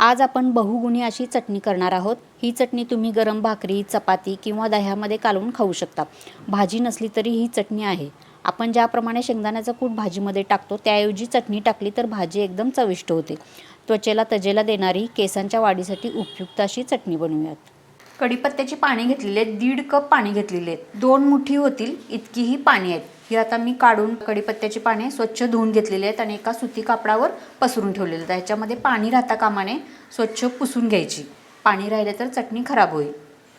आज आपण बहुगुणी अशी चटणी करणार आहोत. ही चटणी तुम्ही गरम भाकरी चपाती किंवा दह्यामध्ये कालवून खाऊ शकता. भाजी नसली तरी ही चटणी आहे. आपण ज्याप्रमाणे शेंगदाण्याचं कूट भाजीमध्ये टाकतो त्याऐवजी चटणी टाकली तर भाजी एकदम चविष्ट होते. त्वचेला तजेला देणारी केसांच्या वाढीसाठी उपयुक्त अशी चटणी बनवूयात. कढीपत्त्याची पाणी घेतलेली आहेत दीड कप पाणी घेतलेले आहेत. दोन मुठी होतील इतकी ही पाणी आहेत. ही आता मी काढून कढीपत्त्याची पाने स्वच्छ धुवून घेतलेली आहेत आणि एका सुती कापडावर पसरून ठेवलेले आहेत ह्याच्यामध्ये पाणी राहता कामाने स्वच्छ पुसून घ्यायची. पाणी राहिले तर चटणी खराब होईल.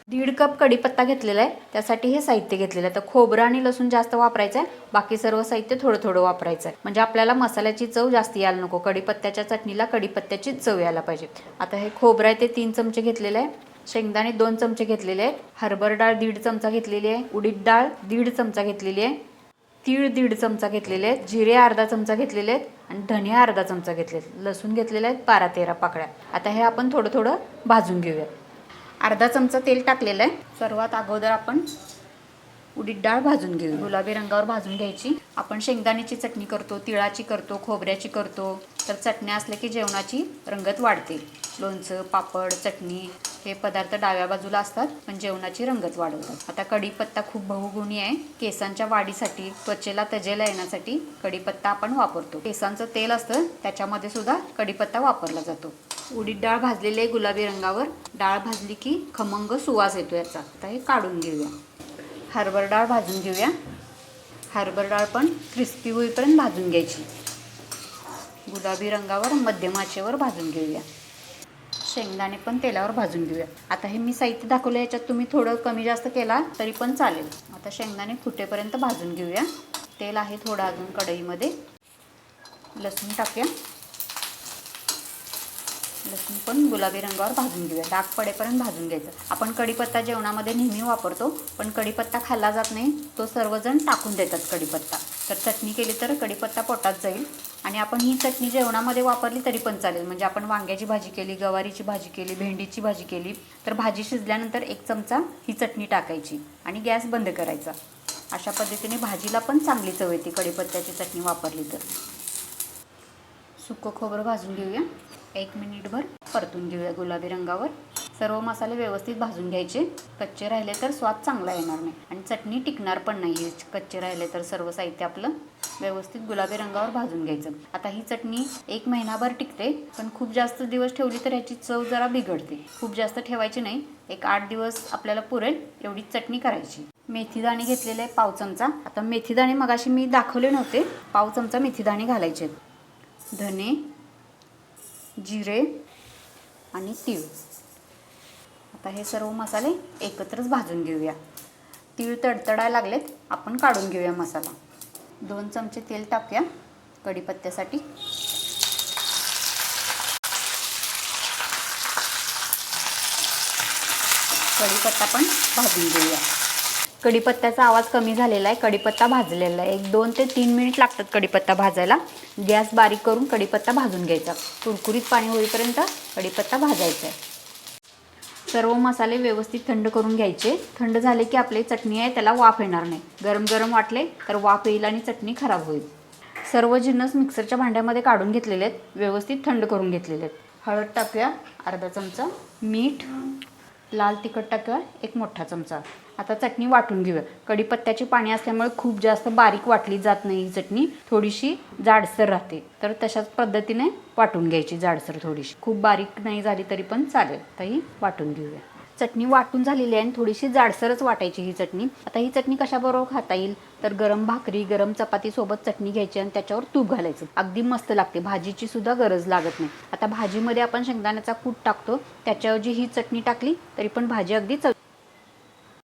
दीड कप कढीपत्ता घेतलेला आहे. त्यासाठी हे साहित्य घेतलेलं आहे. तर खोबरं आणि लसूण जास्त वापरायचं आहे बाकी सर्व साहित्य थोडं थोडं वापरायचं आहे म्हणजे आपल्याला मसाल्याची चव जास्त यायला नको. कढीपत्त्याच्या चटणीला कढीपत्त्याची चव यायला पाहिजे. आता हे खोबरं आहे ते तीन चमचे घेतलेलं आहे. शेंगदाणे दोन चमचे घेतलेले आहेत. हरभर डाळ दीड चमचा घेतलेली आहे. उडीद डाळ दीड चमचा घेतलेली आहे. तीळ दीड चमचा घेतलेले आहेत जिरे अर्धा चमचा घेतलेले आहेत आणि धनिया अर्धा चमचा घेतले आहेत. लसूण घेतलेले आहेत बारा तेरा पाकळ्या. आता हे आपण थोडं थोडं भाजून घेऊया अर्धा चमचा तेल टाकलेलं आहे. सर्वात अगोदर आपण उडीद डाळ भाजून घेऊ गुलाबी रंगावर भाजून घ्यायची. आपण शेंगदाण्याची चटणी करतो तिळाची करतो खोबऱ्याची करतो. तर चटण्या असल्या की जेवणाची रंगत वाढते. लोणचं पापड चटणी. हे पदार्थ डाव्या बाजूला असतात पण जेवणाची रंगच वाढवतात. आता कढीपत्ता खूप बहुगुणी आहे. केसांच्या वाढीसाठी त्वचेला तजेला येण्यासाठी कढीपत्ता आपण वापरतो. केसांचं तेल असतं त्याच्यामध्ये सुद्धा कढीपत्ता वापरला जातो. उडीद डाळ भाजलेली आहे गुलाबी रंगावर. डाळ भाजली की खमंग सुवास येतो याचा. आता हे काढून घेऊया. हरभर डाळ भाजून घेऊया. हरभर डाळ पण क्रिस्पी होईपर्यंत भाजून घ्यायची. गुलाबी रंगावर मध्यमाचेवर भाजून घेऊया. शेंगदाणे पण तेलावर भाजून घेऊया. आता हे मी साहित्य दाखवलं याच्यात तुम्ही थोडं कमी जास्त केला तरी पण चालेल. आता शेंगदाणे फुटेपर्यंत भाजून घेऊया. तेल आहे थोडं अजून कढईमध्ये. लसूण टाकूया. लसूण पण गुलाबी रंगावर भाजून घेऊया. डाग पडेपर्यंत भाजून घ्यायचं. आपण कढीपत्ता जेवणामध्ये नेहमी वापरतो पण कढीपत्ता खाल्ला जात नाही. तो सर्वजण टाकून देतात कढीपत्ता. तर चटणी केली तर कढीपत्ता पोटात जाईल. आणि आपण ही चटणी जेवणामध्ये वापरली तरी पण चालेल. म्हणजे आपण वांग्याची भाजी केली गवारीची भाजी केली भेंडीची भाजी केली तर भाजी शिजल्यानंतर एक चमचा ही चटणी टाकायची आणि गॅस बंद करायचा. अशा पद्धतीने भाजीला पण चांगली चव येते कढीपत्त्याची चटणी वापरली तर. सुकं खोबरं भाजून घेऊया. एक मिनिटभर परतून घेऊया गुलाबी रंगावर. सर्व मसाले व्यवस्थित भाजून घ्यायचे. कच्चे राहिले तर स्वाद चांगला येणार नाही. आणि चटणी टिकणार पण नाही आहे कच्चे राहिले तर सर्व साहित्य आपलं व्यवस्थित गुलाबी रंगावर भाजून घ्यायचं. आता ही चटणी एक महिनाभर टिकते पण खूप जास्त दिवस ठेवली तर ह्याची चव जरा बिघडते. खूप जास्त ठेवायची नाही. एक आठ दिवस आपल्याला पुरेल एवढी चटणी करायची. मेथीदाणे घेतलेले आहे पाव चमचा. आता मेथीदाणे मगाशी मी दाखवले नव्हते. पाव चमचा मेथीदाणे घालायचे धने जिरे आणि तीळ. आता हे सर्व मसाले एकत्रच भाजून घेऊया. तीळ तडतडायला लागलेत आपण काढून घेऊया मसाला. दोन चमचे तेल टाकूया कढीपत्त्यासाठी. कढीपत्ता पण भाजून घेऊया. कढीपत्त्याचा आवाज कमी झालेला आहे कढीपत्ता भाजलेला आहे. एक दोन ते तीन मिनिट लागतात कढीपत्ता भाजायला. गॅस बारीक करून कढीपत्ता भाजून घ्यायचा. कुरकुरीत पाणी होईपर्यंत कढीपत्ता भाजायचा आहे. सर्व मसाले व्यवस्थित थंड करून घ्यायचे. थंड झाले की आपली चटणी आहे त्याला वाफ येणार नाही. गरम गरम वाटले तर वाफ येईल आणि चटणी खराब होईल. सर्व जिन्नस मिक्सरच्या भांड्यामध्ये काढून घेतलेले आहेत. व्यवस्थित थंड करून घेतलेले आहेत. हळद टाकूया. अर्धा चमचा. मीठ. लाल तिखट टाकूया एक मोठा चमचा. आता चटणी वाटून घेऊया. कढीपत्त्याची पाणी असल्यामुळे खूप जास्त बारीक वाटली जात नाही ही चटणी. थोडीशी जाडसर राहते. तर तशाच पद्धतीने वाटून घ्यायची जाडसर थोडीशी. खूप बारीक नाही झाली तरी पण चालेल. तर ही वाटून घेऊया. चटणी वाटून झालेली आहे आणि थोडीशी जाडसरच वाटायची ही चटणी. आता ही चटणी कशाबरोबर खाता येईल? तर गरम भाकरी गरम चपाती सोबत चटणी घ्यायची आणि त्याच्यावर तूप घालायचं. अगदी मस्त लागते. भाजीची सुद्धा गरज लागत नाही. आता भाजीमध्ये आपण शेंगदाण्याचा कूट टाकतो. त्याच्याऐवजी ही चटणी टाकली तरी पण भाजी अगदी चव